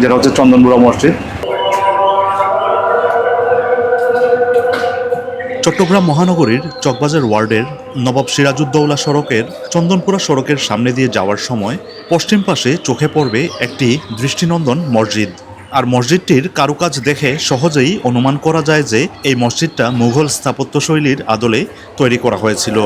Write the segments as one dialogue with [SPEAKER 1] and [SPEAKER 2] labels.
[SPEAKER 1] যেটা হচ্ছে চন্দনপুরা মসজিদ।
[SPEAKER 2] চট্টগ্রাম মহানগরীর চকবাজার ওয়ার্ডের নবাব সিরাজউদ্দৌলা সড়কের চন্দনপুরা সড়কের সামনে দিয়ে যাওয়ার সময় পশ্চিম পাশে চোখে পড়বে একটি দৃষ্টিনন্দন মসজিদ। আর মসজিদটির কারুকাজ দেখে সহজেই অনুমান করা যায় যে এই মসজিদটা মুঘল স্থাপত্যশৈলীর আদলে তৈরি করা হয়েছিল।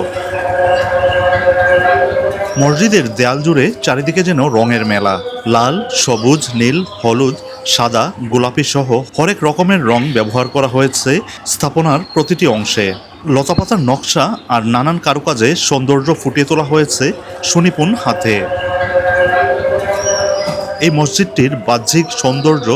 [SPEAKER 2] মসজিদের দেয়াল জুড়ে চারিদিকে যেন রঙের মেলা। লাল, সবুজ, নীল, হলুদ, সাদা, গোলাপি সহ হরেক রকমের রং ব্যবহার করা হয়েছে স্থাপনার প্রতিটি অংশে। লতাপাতার নকশা আর নানান কারুকাজে সৌন্দর্য ফুটিয়ে তোলা হয়েছে সুনিপুণ হাতে। এই মসজিদটির বাহ্যিক সৌন্দর্য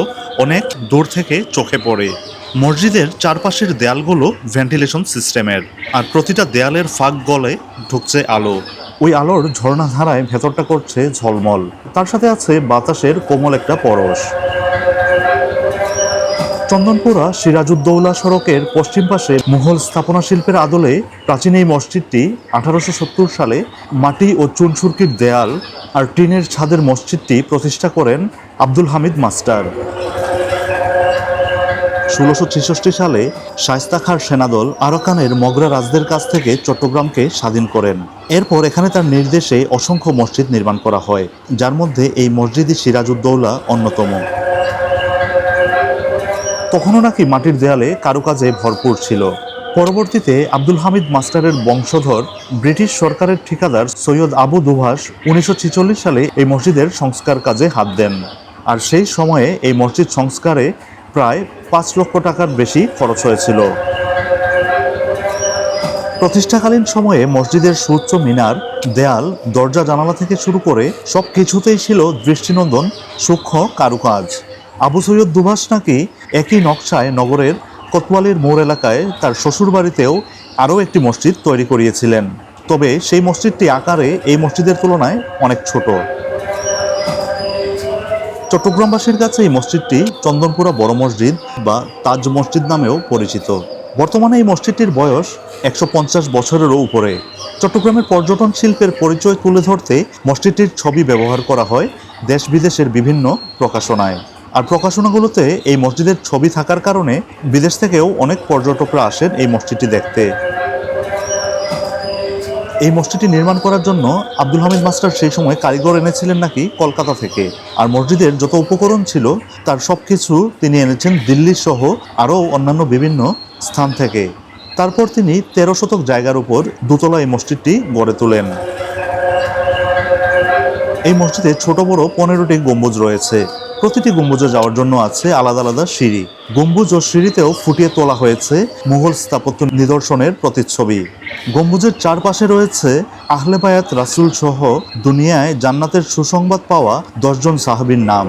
[SPEAKER 2] অনেক দূর থেকে চোখে পড়ে। মসজিদের চারপাশের দেয়ালগুলো ভেন্টিলেশন সিস্টেমের, আর প্রতিটা দেয়ালের ফাঁক গলে ঢুকছে আলো। ওই আলোর ঝর্ণাধারায় ভেতরটা করছে ঝলমল। তার সাথে আছে বাতাসের কোমল একটা পরশ। চন্দনপুরা সিরাজউদ্দৌলা সড়কের পশ্চিম পাশে মুঘল স্থাপনা শিল্পের আদলে প্রাচীন এই মসজিদটি আঠারোশো সত্তর সালে মাটি ও চুনসুরকির দেয়াল আর টিনের ছাদের মসজিদটি প্রতিষ্ঠা করেন আব্দুল হামিদ মাস্টার। ষোলোশো ছেষট্টি সালে শায়স্তা খার সেনাদল আরাকানের মগরা রাজদের কাছ থেকে চট্টগ্রামকে স্বাধীন করেন। এরপর এখানে তার নির্দেশে অসংখ্য মসজিদ নির্মাণ করা হয়, যার মধ্যে এই মসজিদই সিরাজউদ্দৌলা অন্যতম। তখনও নাকি মাটির দেয়ালে কারুকাজে ভরপুর ছিল। পরবর্তীতে আব্দুল হামিদ মাস্টারের বংশধর ব্রিটিশ সরকারের ঠিকাদার সৈয়দ আবু দুভাষ উনিশশো সালে এই মসজিদের সংস্কার কাজে হাত দেন। আর সেই সময়ে এই মসজিদ সংস্কারে প্রায় পাঁচ লক্ষ টাকার বেশি খরচ হয়েছিল। প্রতিষ্ঠাকালীন সময়ে মসজিদের সুউচ্চ মিনার, দেয়াল, দরজা, জানালা থেকে শুরু করে সব কিছুতেই ছিল দৃষ্টিনন্দন, সূক্ষ্ম কারুকাজ। আবু সৈয়দ দুভাষ নাকি একই নকশায় নগরের কোতওয়ালির মোড় এলাকায় তার শ্বশুরবাড়িতেও আরও একটি মসজিদ তৈরি করিয়েছিলেন। তবে সেই মসজিদটি আকারে এই মসজিদের তুলনায় অনেক ছোট। চট্টগ্রামবাসীর কাছে এই মসজিদটি চন্দনপুরা বড় মসজিদ বা তাজ মসজিদ নামেও পরিচিত। বর্তমানে এই মসজিদটির বয়স একশো পঞ্চাশ বছরেরও উপরে। চট্টগ্রামের পর্যটন শিল্পের পরিচয় তুলে ধরতে মসজিদটির ছবি ব্যবহার করা হয় দেশ বিদেশের বিভিন্ন প্রকাশনায়। আর প্রকাশনাগুলোতে এই মসজিদের ছবি থাকার কারণে বিদেশ থেকেও অনেক পর্যটকরা আসেন এই মসজিদটি দেখতে। এই মসজিদটি নির্মাণ করার জন্য আব্দুল হামিদ মাস্টার সেই সময় কারিগর এনেছিলেন নাকি কলকাতা থেকে। আর মসজিদের যত উপকরণ ছিল, তার সব কিছু তিনি এনেছেন দিল্লি সহ আরও অন্যান্য বিভিন্ন স্থান থেকে। তারপর তিনি তেরো শতক জায়গার উপর দোতলা এই মসজিদটি গড়ে তোলেন। এই মসজিদে ছোট বড় পনেরোটি গম্বুজ রয়েছে। প্রতিটি গম্বুজে যাওয়ার জন্য আছে আলাদা আলাদা সিঁড়ি। গম্বুজ ও সিঁড়িতেও ফুটিয়ে তোলা হয়েছে মুঘল স্থাপত্য নিদর্শনের প্রতিচ্ছবি। গম্বুজের চারপাশে রয়েছে আহলে বায়াত রাসুল সহ দুনিয়ায় জান্নাতের সুসংবাদ পাওয়া দশজন সাহাবীর নাম।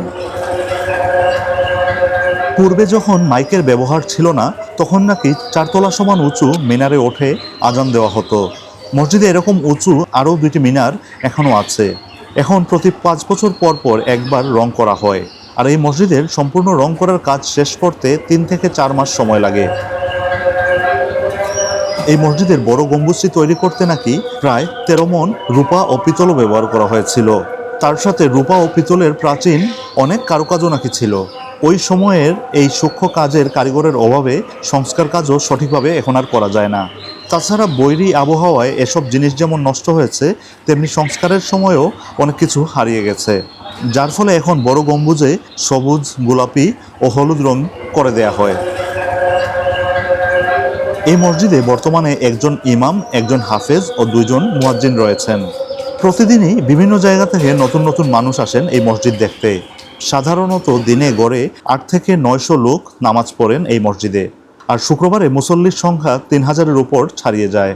[SPEAKER 2] পূর্বে যখন মাইকের ব্যবহার ছিল না, তখন নাকি চারতলা সমান উঁচু মিনারে ওঠে আজান দেওয়া হতো। মসজিদে এরকম উঁচু আরও দুইটি মিনার এখনও আছে। এখন প্রতি পাঁচ বছর পর পর একবার রং করা হয়। আর এই মসজিদের সম্পূর্ণ রং করার কাজ শেষ করতে তিন থেকে চার মাস সময় লাগে। এই মসজিদের বড় গম্বুজটি তৈরি করতে নাকি প্রায় তেরো মন রূপা ও পিতলও ব্যবহার করা হয়েছিল। তার সাথে রূপা ও পিতলের প্রাচীন অনেক কারুকাজও নাকি ছিল। ওই সময়ের এই সূক্ষ্ম কাজের কারিগরের অভাবে সংস্কার কাজও সঠিকভাবে এখন আর করা যায় না। তাছাড়া বৈরী আবহাওয়ায় এসব জিনিস যেমন নষ্ট হয়েছে, তেমনি সংস্কারের সময়ও অনেক কিছু হারিয়ে গেছে। যার ফলে এখন বড় গম্বুজে সবুজ, গোলাপি ও হলুদ রং করে দেয়া হয়। এই মসজিদে বর্তমানে একজন ইমাম, একজন হাফেজ ও দুইজন মুয়াজ্জিন রয়েছেন। প্রতিদিনই বিভিন্ন জায়গা থেকে নতুন নতুন মানুষ আসেন এই মসজিদ দেখতে। সাধারণত দিনে গড়ে আট থেকে নয়শো লোক নামাজ পড়েন এই মসজিদে। আর শুক্রবারে মুসল্লির সংখ্যা তিন হাজারের উপর ছাড়িয়ে যায়।